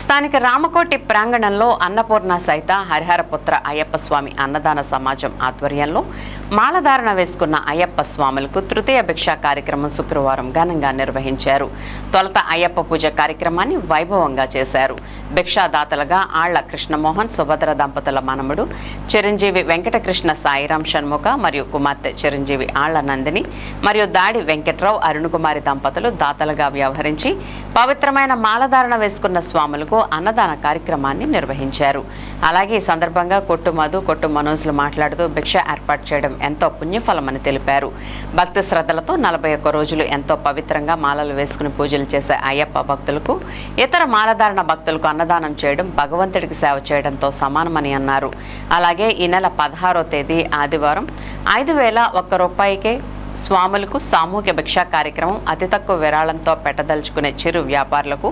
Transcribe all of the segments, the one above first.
స్థానిక రామకోటి ప్రాంగణంలో అన్నపూర్ణ సహిత హరిహరపుత్ర అయ్యప్ప స్వామి అన్నదాన సమాజం ఆధ్వర్యంలో మాలధారణ వేసుకున్న అయ్యప్ప స్వాములకు తృతీయ భిక్ష కార్యక్రమం శుక్రవారం ఘనంగా నిర్వహించారు. తొలత అయ్యప్ప పూజ కార్యక్రమాన్ని వైభవంగా చేశారు. భిక్షాదాతలుగా ఆళ్ళ కృష్ణమోహన్ సుభద్ర దంపతుల మనముడు చిరంజీవి వెంకటకృష్ణ సాయిరాం షణ్ముఖ మరియు కుమార్తె చిరంజీవి ఆళ్ళ నందిని మరియు దాడి వెంకట్రావు అరుణకుమారి దంపతులు దాతలుగా వ్యవహరించి పవిత్రమైన మాలధారణ వేసుకున్న స్వాములకు అన్నదాన కార్యక్రమాన్ని నిర్వహించారు. అలాగే ఈ సందర్భంగా కొట్టు మధు కొట్టు మనోజ్లు మాట్లాడుతూ భిక్ష ఏర్పాటు చేయడం ఎంతో పుణ్యఫలమని తెలిపారు. భక్తి శ్రద్ధలతో నలభై ఒక్క రోజులు ఎంతో పవిత్రంగా మాలలు వేసుకుని పూజలు చేసే అయ్యప్ప భక్తులకు ఇతర మాలధారణ భక్తులకు అన్నదానం చేయడం భగవంతుడికి సేవ చేయడంతో సమానమని అన్నారు. అలాగే ఈ నెల పదహారో తేదీ ఆదివారం ఐదు వేల ఒక్క రూపాయికే స్వాములకు సామూహిక భిక్షా కార్యక్రమం అతి తక్కువ విరాళంతో పెట్టదలుచుకునే చిరు వ్యాపారులకు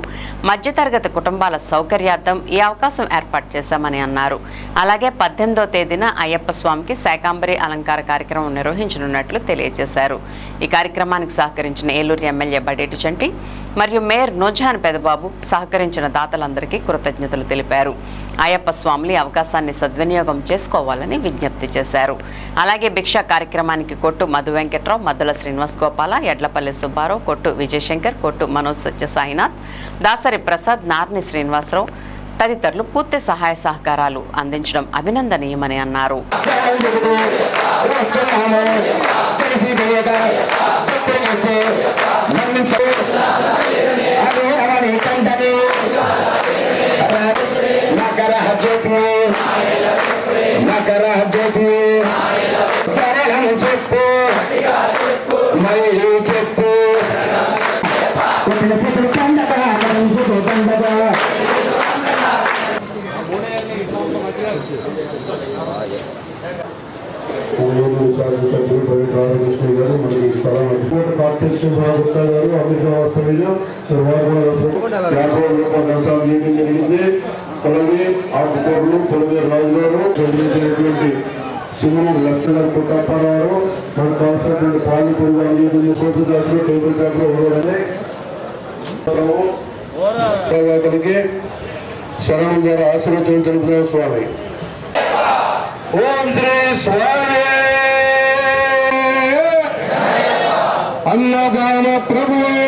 మధ్యతరగతి కుటుంబాల సౌకర్యార్థం ఈ అవకాశం ఏర్పాటు చేశామని అన్నారు. అలాగే పద్దెనిమిదో తేదీన అయ్యప్ప స్వామికి శాకాంబరి అలంకార కార్యక్రమం నిర్వహించనున్నట్లు తెలియజేశారు. ఈ కార్యక్రమానికి సహకరించిన ఏలూరు ఎమ్మెల్యే బడేటి చంటి మరియు మేయర్ నూజాన్ పెదబాబు సహకరించిన దాతలందరికీ కృతజ్ఞతలు తెలిపారు. అయ్యప్ప స్వాములు ఈ అవకాశాన్ని సద్వినియోగం చేసుకోవాలని విజ్ఞప్తి చేశారు. అలాగే భిక్షా కార్యక్రమానికి కొట్టు మధు వెంకట వెంకట్రావు మద్దుల శ్రీనివాస్ గోపాల ఎడ్లపల్లి సుబ్బారావు కొట్టు విజయశంకర్ కొట్టు మనోజ్ సత్య సాయినాథ్ దాసరి ప్రసాద్ నార్ని శ్రీనివాసరావు తదితరులు పూర్తి సహాయ సహకారాలు అందించడం అభినందనీయమని అన్నారు. మకర జ్యోతి మకర జ్యోతి సభ్యులు రామకృష్ణ గారు మనకి స్థలం కోట కార్తీశ్వర గుప్తా గారు అమిత్ వాస్తవ్య యాభై చేయడం జరిగింది అలాగే ఆకుకూరలు పొలమే రాజు గారు చెందినటువంటి సింహం లక్ష్మణ పుట్టప్పారావు మనకు కావాల్సినటువంటి పాలు పొరుగు అందించిన సోపు దాసులు టేబుల్ టాప్ ఇవ్వడమే కలిగి శరణం గారు ఆశీర్వచనం తెలుపుతున్న స్వామి. ఓం శ్రీ స్వామి అన్నదాన ప్రభువే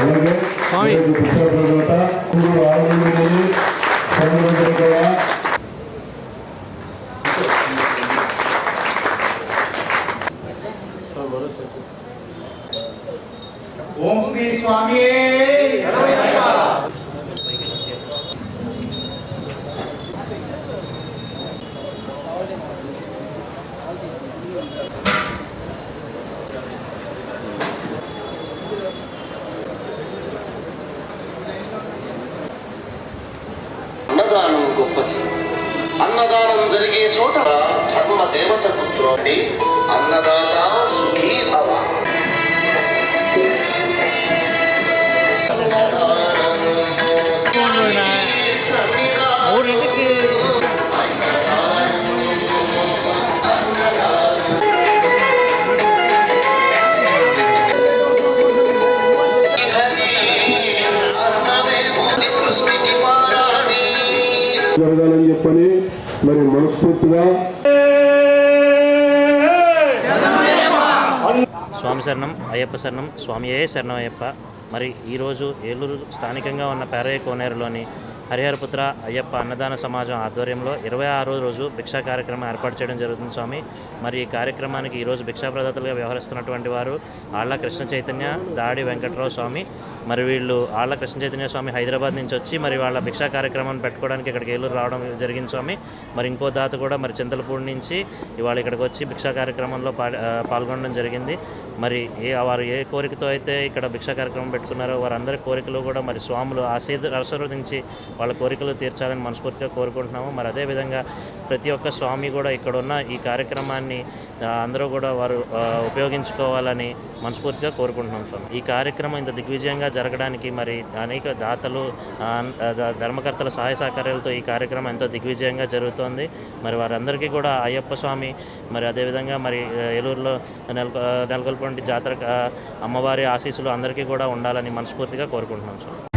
అలాగే ఈరోజు విశాఖపట్నం కుడు ఆరోగ్యం స్వామి కూడా ఓం శ్రీ స్వామి. అన్నదానం గొప్పది. అన్నదానం జరిగే చోట ధర్మ దేవత పుత్రుడి అన్నదాత సుఖీ భవ. మరి మనస్ఫూర్తిగా స్వామి శరణం అయ్యప్ప శరణం స్వామియే శరణం అయ్యప్ప. మరి ఈరోజు ఏలూరు స్థానికంగా ఉన్న పేరయ్య కోనేరులోని హరిహరపుత్ర అయ్యప్ప అన్నదాన సమాజం ఆధ్వర్యంలో ఇరవై ఆరో రోజు భిక్షా కార్యక్రమం ఏర్పాటు చేయడం జరుగుతుంది స్వామి. మరి ఈ కార్యక్రమానికి ఈరోజు భిక్షా ప్రదాతలుగా వ్యవహరిస్తున్నటువంటి వారు ఆళ్ళ కృష్ణ చైతన్య దాడి వెంకట్రావు స్వామి. మరి వీళ్ళు ఆళ్ళ కృష్ణ చైతన్య స్వామి హైదరాబాద్ నుంచి వచ్చి మరి వాళ్ళ భిక్షా కార్యక్రమాన్ని పెట్టుకోవడానికి ఇక్కడికి ఏలూరు రావడం జరిగింది స్వామి. మరి ఇంకో దాత కూడా మరి చింతలపూడి నుంచి ఇవాళ ఇక్కడికి వచ్చి భిక్షా కార్యక్రమంలో పాల్గొనడం జరిగింది. మరి ఏ వారు ఏ కోరికతో అయితే ఇక్కడ భిక్షా కార్యక్రమం పెట్టుకున్నారో వారందరి కోరికలు కూడా మరి స్వాములు ఆశీర్వదించి వాళ్ళ కోరికలు తీర్చాలని మనస్ఫూర్తిగా కోరుకుంటున్నాము. మరి అదేవిధంగా ప్రతి ఒక్క స్వామి కూడా ఇక్కడున్న ఈ కార్యక్రమాన్ని అందరూ కూడా వారు ఉపయోగించుకోవాలని మనస్ఫూర్తిగా కోరుకుంటున్నాం స్వామి. ఈ కార్యక్రమం ఇంత దిగ్విజయంగా జరగడానికి మరి అనేక దాతలు ధర్మకర్తల సహాయ సహకారాలతో ఈ కార్యక్రమం ఎంతో దిగ్విజయంగా జరుగుతోంది. మరి వారందరికీ కూడా అయ్యప్ప స్వామి మరి అదేవిధంగా మరి ఏలూరులో నెలకొ నెలకొల్పంటి జాతర అమ్మవారి ఆశీస్సులు అందరికీ కూడా ఉండాలని మనస్ఫూర్తిగా కోరుకుంటున్నాం స్వామి.